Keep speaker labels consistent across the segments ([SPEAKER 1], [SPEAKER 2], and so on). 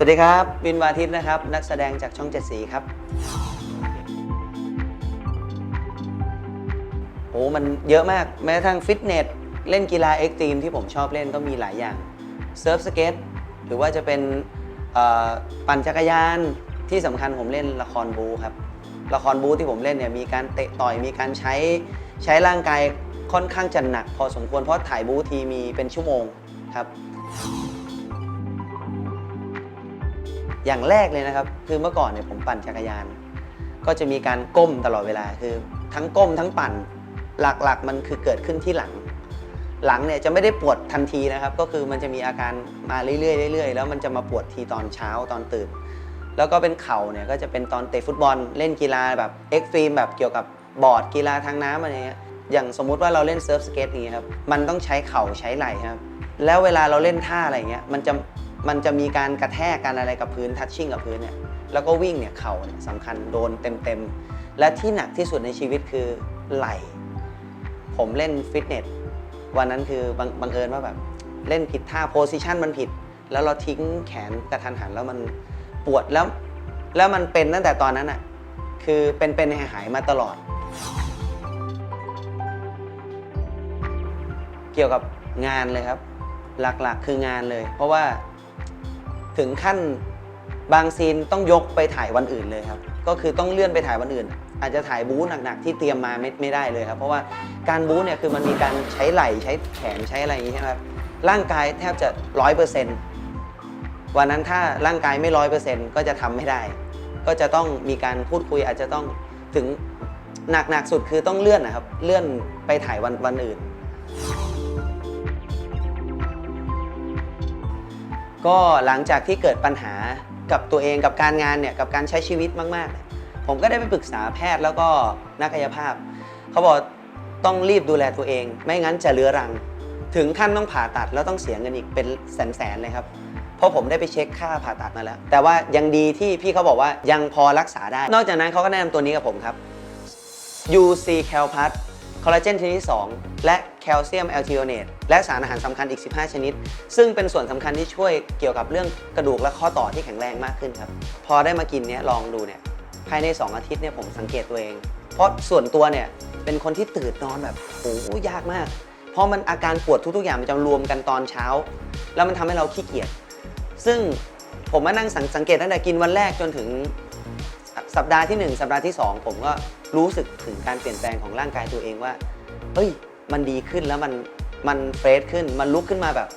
[SPEAKER 1] สวัสดีครับวินวาทิตนะครับ นักแสดงจากช่องเจ็ดสีครับ โอ้มันเยอะมาก แม้กระทั่งฟิตเนส เล่นกีฬาเอ็กซ์ตรีมที่ผมชอบเล่นก็มีหลายอย่าง เซิร์ฟสเก็ต หรือว่าจะเป็นปั่นจักรยานที่สำคัญผมเล่นละครบูครับ ละครบูที่ผมเล่นเนี่ยมีการเตะต่อยมีการใช้ใช้ร่างกายค่อนข้างจะหนัก พอสมควรเพราะถ่ายบูทีมีเป็นชั่วโมงครับ อย่างแรกเลยนะครับ คือเมื่อก่อนเนี่ยผมปั่นจักรยาน ก็จะมีการก้มตลอดเวลาคือทั้งก้มทั้งปั่นหลักๆ มันคือเกิดขึ้นที่หลัง หลังเนี่ยจะไม่ได้ปวดทันทีนะครับ ก็คือมันจะมีอาการมาเรื่อยๆเรื่อยๆแล้วมันจะมาปวดทีตอนเช้าตอนตื่น แล้วก็เป็นเข่าเนี่ยก็จะเป็นตอนเตะฟุตบอลเล่นกีฬาแบบเอ็กซ์ตรีมแบบเกี่ยวกับบอร์ดกีฬาทางน้ำอะไรเงี้ยอย่างสมมุติว่าเราเล่นเซิร์ฟสเก็ตอย่างเงี้ยครับมันต้องใช้เข่าใช้ไหล่ครับแล้วเวลาเราเล่นท่าอะไรเงี้ยมันจะ มันจะมีการกระแทกกันอะไรกับพื้นทัชชิ่งกับพื้นเนี่ยแล้วก็วิ่งเนี่ยเข่าเนี่ยสำคัญโดนเต็มๆ และที่หนักที่สุดในชีวิตคือไหล่ผมเล่นฟิตเนสวันนั้นคือบังบังเอิญว่าแบบเล่นผิดท่าโพซิชันมันผิด แล้วเราทิ้งแขนกระทันหันแล้วมันปวดแล้ว แล้วมันเป็นตั้งแต่ตอนนั้นอะคือเป็นเป็นหายหายมาตลอด เกี่ยวกับงานเลยครับ หลักๆคืองานเลย เพราะว่า ถึงขั้นบางซีนต้องยกไปถ่ายวันอื่นเลยครับ ก็คือต้องเลื่อนไปถ่ายวันอื่น อาจจะถ่ายบู๊หนักๆที่เตรียมมาไม่ไม่ได้เลยครับ เพราะว่าการบู๊เนี่ยคือมันมีการใช้ไหล่ใช้แขนใช้อะไรอย่างงี้ใช่ไหมครับร่างกายแทบจะร้อยเปอร์เซ็นต์วันนั้นถ้าร่างกายไม่ร้อยเปอร์เซ็นต์ก็จะทำไม่ได้ ก็จะต้องมีการพูดคุยอาจจะต้องถึงหนักหนักๆสุดคือต้องเลื่อนนะครับ เลื่อนไปถ่ายวันวันอื่น ก็หลังจากที่เกิดปัญหากับตัวเองกับการงานเนี่ยกับการใช้ชีวิตมากๆ ผมก็ได้ไปปรึกษาแพทย์แล้วก็นักกายภาพ เขาบอกต้องรีบดูแลตัวเอง ไม่งั้นจะเรื้อรัง ถึงขั้นต้องผ่าตัดแล้วต้องเสียเงินอีกเป็นแสนๆเลยครับเพราะผมได้ไปเช็คค่าผ่าตัดมาแล้ว แต่ว่ายังดีที่พี่เขาบอกว่ายังพอรักษาได้ นอกจากนั้นเขาก็แนะนำตัวนี้กับผมครับ UC c a l p a s คอ ลลาเจนชนิดที่ 2 และแคลเซียมแอลทิโอเนตและสารอาหารสำคัญอีก 15 ชนิด ซึ่งเป็นส่วนสำคัญที่ช่วยเกี่ยวกับเรื่องกระดูกและข้อต่อที่แข็งแรงมากขึ้นครับ พอได้มากินเนี้ยลองดูเนี่ยภายใน 2 อาทิตย์เนี่ยผมสังเกตตัวเอง เพราะส่วนตัวเนี่ยเป็นคนที่ตื่นนอนแบบโอ้โหยากมาก เพราะมันอาการปวดทุกๆอย่างมันจะรวมกันตอนเช้า แล้วมันทำให้เราขี้เกียจซึ่งผมมานั่งสังสังเกตตั้งแต่กินวันแรกจนถึง สัปดาห์ที่ 1 สัปดาห์ที่ 2 ผมก็รู้สึกถึงการเปลี่ยนแปลงของร่างกายตัวเองว่าเฮ้ยมันดีขึ้นแล้วมันมันเฟรชขึ้นมันลุกขึ้นมาแบบ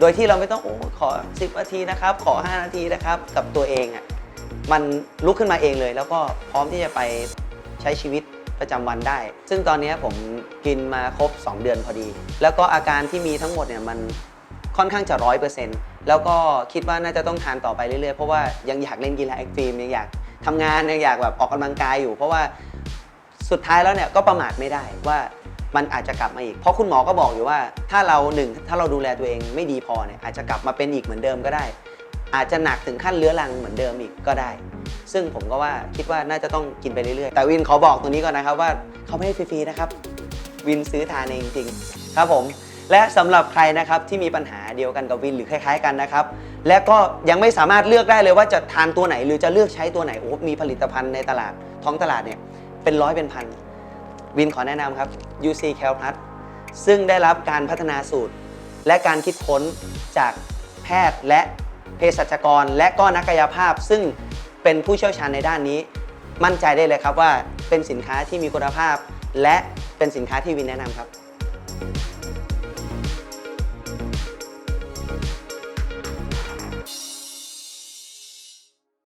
[SPEAKER 1] โดยที่เราไม่ต้องโอ้ขอ 10 นาทีนะครับ ขอ 5 นาทีนะครับ กับตัวเองอะ่ะมันลุกขึ้นมาเองเลย แล้วก็พร้อมที่จะไปใช้ชีวิตประจำวันได้ ซึ่งตอนนี้ผมกินมาครบ 2 เดือนพอดี แล้วก็อาการที่มีทั้งหมดเนี่ยมันค่อนข้างจะร้อยเปอร์เซ็นต์แล้วก็คิดว่าน่าจะต้องทานต่อไปเรื่อยๆ เพราะว่ายังอยากเล่นกีฬาเอ็กซ์ตรีมยังอยาก ทำงานยังอยากแบบออกกำลังกายอยู่ เพราะว่าสุดท้ายแล้วเนี่ยก็ประมาทไม่ได้ว่ามันอาจจะกลับมาอีก เพราะคุณหมอก็บอกอยู่ว่า ถ้าเราหนึ่งถ้าเราดูแลตัวเองไม่ดีพอเนี่ยอาจจะกลับมาเป็นอีกเหมือนเดิมก็ได้ อาจจะหนักถึงขั้นเลื้อรังเหมือนเดิมอีกก็ได้ ซึ่งผมก็ว่าคิดว่าน่าจะต้องกินไปเรื่อยๆ แต่วินขอบอกตรงนี้ก่อนนะครับว่าเขาไม่ให้ฟรีๆนะครับ วินซื้อทานเองจริงๆครับผม และสำหรับใครนะครับที่มีปัญหาเดียวกันกับวินหรือคล้ายๆกันนะครับและก็ยังไม่สามารถเลือกได้เลยว่าจะทานตัวไหน หรือจะเลือกใช้ตัวไหนโอ้มีผลิตภัณฑ์ในตลาดท้องตลาดเนี่ยเป็นร้อยเป็นพันวินขอแนะนำครับ UC c a l p l u s ซึ่งได้รับการพัฒนาสูตร และการคิดค้นจากแพทย์และเภสัชกร และก็นักกายภาพ ซึ่งเป็นผู้เชี่ยวชาญในด้านนี้ มั่นใจได้เลยครับว่าเป็นสินค้าที่มีคุณภาพ และเป็นสินค้าที่วินแนะนำครับ